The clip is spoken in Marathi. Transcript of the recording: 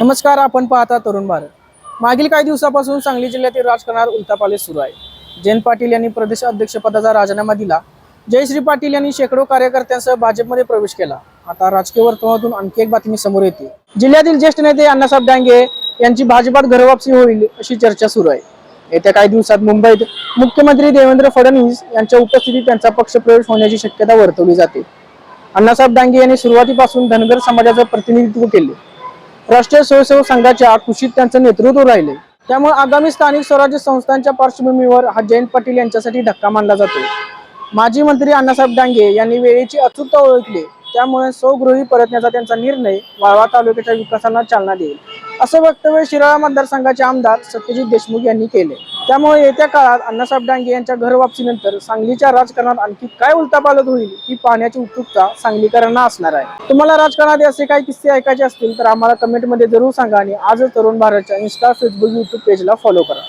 नमस्कार आपण पाहता तरुण भारत. मागील काही दिवसापासून सांगली जिल्ह्यातील राजकारणावर उलटापाले सुरू आहे. जयंत पाटील यांनी प्रदेश अध्यक्षपदाचा राजीनामा दिला. जयश्री पाटील यांनी शेकडो कार्यकर्त्यांसह भाजपमध्ये प्रवेश केला. आता राजकीय वर्तुळातून आणखी एक बातमी समोर येते. जिल्ह्यातील ज्येष्ठ नेते अण्णासाहेब डांगे यांची भाजपात घरवापसी होईल अशी चर्चा सुरू आहे. येत्या काही दिवसात मुंबईत मुख्यमंत्री देवेंद्र फडणवीस यांच्या उपस्थितीत त्यांचा पक्षप्रवेश होण्याची शक्यता वर्तवली जाते. अण्णासाहेब डांगे यांनी सुरुवातीपासून धनगर समाजाचं प्रतिनिधित्व केले. राष्ट्रीय स्वयंसेवक संघाच्या कुशीत त्यांचं नेतृत्व राहिले. त्यामुळे आगामी स्थानिक स्वराज्य संस्थांच्या पार्श्वभूमीवर हा जयंत पाटील यांच्यासाठी धक्का मानला जातो. माजी मंत्री अण्णासाहेब डांगे यांनी वेळेची अचूकता ओळखली. त्यामुळे स्वगृही परतण्याचा त्यांचा निर्णय वाळवा तालुक्याच्या विकासाला चालना देईल. असं वक्तव्य शिराळा मतदारसंघाचे आमदार सत्यजित देशमुख यांनी केले. त्यामुळे येत्या काळात अण्णासाहेब डांगे यांच्या घरवापसीनंतर सांगलीच्या राजकारणात आणखी काय उलटापालट होईल ही पाहण्याची उत्सुकता सांगलीकरांना असणार आहे. तुम्हाला राजकारणात असे काही किस्से ऐकायचे असतील तर आम्हाला कमेंटमध्ये जरूर सांगा आणि आजच तरुण भारतच्या इन्स्टा फेसबुक युट्यूब पेजला फॉलो करा.